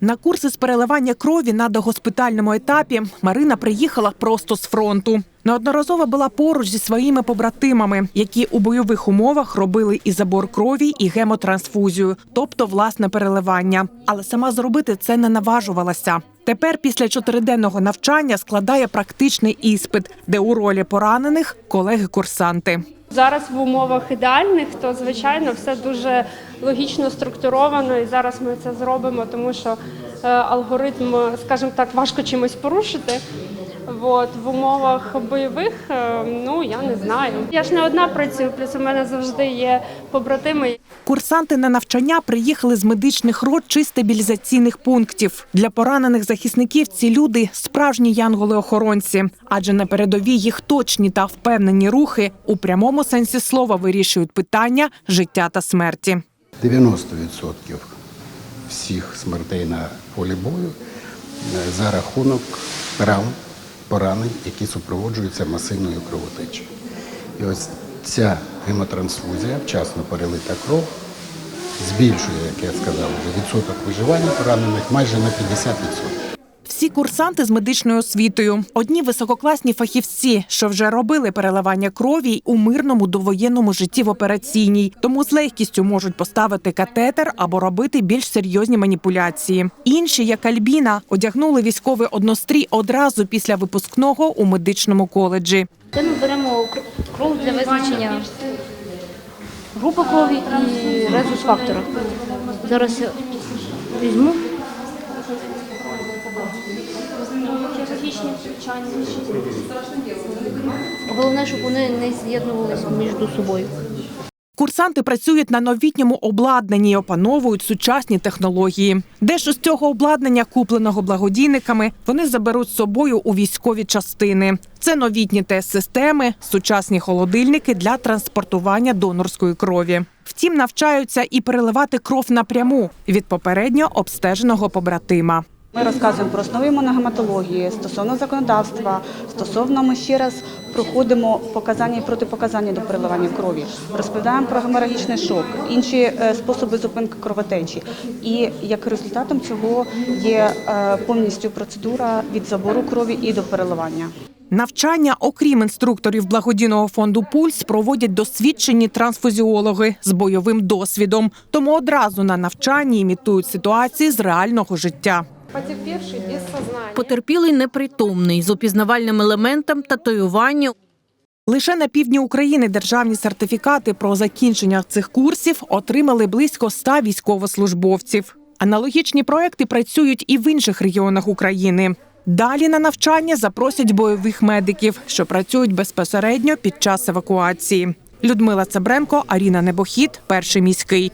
На курси з переливання крові на догоспитальному етапі Марина приїхала просто з фронту. Неодноразово була поруч зі своїми побратимами, які у бойових умовах робили і забор крові, і гемотрансфузію, тобто власне переливання. Але сама зробити це не наважувалася. Тепер, після чотириденного навчання, складає практичний іспит, де у ролі поранених колеги-курсанти. Зараз в умовах ідеальних, то звичайно все дуже логічно структуровано, і зараз ми це зробимо, тому що алгоритм, скажімо так, важко чимось порушити. От, в умовах бойових, е, ну я не знаю. Я ж не одна працюю, плюс у мене завжди є побратими. Курсанти на навчання приїхали з медичних рот чи стабілізаційних пунктів. Для поранених захисників ці люди справжні янголи-охоронці, адже на передовій їх точні та впевнені рухи у прямому сенсі слова вирішують питання життя та смерті. 90% всіх смертей на полі бою е, за рахунок ран, поранень, які супроводжуються масивною кровотечею. І ось ця гемотрансфузія, вчасно перелита кров, збільшує, як я сказав, відсоток виживання поранених майже на 50%. Всі курсанти з медичною освітою, одні висококласні фахівці, що вже робили переливання крові у мирному довоєнному житті в операційній, тому з легкістю можуть поставити катетер або робити більш серйозні маніпуляції. Інші, як Альбіна, одягнули військовий однострій одразу після випускного у медичному коледжі. Це ми беремо кр- кров для визначення групи крові і резус фактора. Зараз я візьму. Головне, щоб вони не з'єднувалися між собою. Курсанти працюють на новітньому обладнанні і опановують сучасні технології. Дещо з цього обладнання, купленого благодійниками, вони заберуть з собою у військові частини. Це новітні тест-системи, сучасні холодильники для транспортування донорської крові. Втім, навчаються і переливати кров напряму від попередньо обстеженого побратима. Ми розказуємо про основи імуногематології стосовно законодавства. Стосовно ми ще раз проходимо показання і протипоказання до переливання крові. Розповідаємо про геморагічний шок, інші е, способи зупинки кровотечі. І як результатом цього є е, повністю процедура від забору крові і до переливання. Навчання, окрім інструкторів благодійного фонду Пульс, проводять досвідчені трансфузіологи з бойовим досвідом. Тому одразу на навчанні імітують ситуації з реального життя. Потерпівши без сознання. Потерпілий непритомний з опізнавальним елементом татуювання. Лише на півдні України державні сертифікати про закінчення цих курсів отримали близько ста військовослужбовців. Аналогічні проекти працюють і в інших регіонах України. Далі на навчання запросять бойових медиків, що працюють безпосередньо під час евакуації. Людмила Цебренко, Аріна Небохід, перший міський.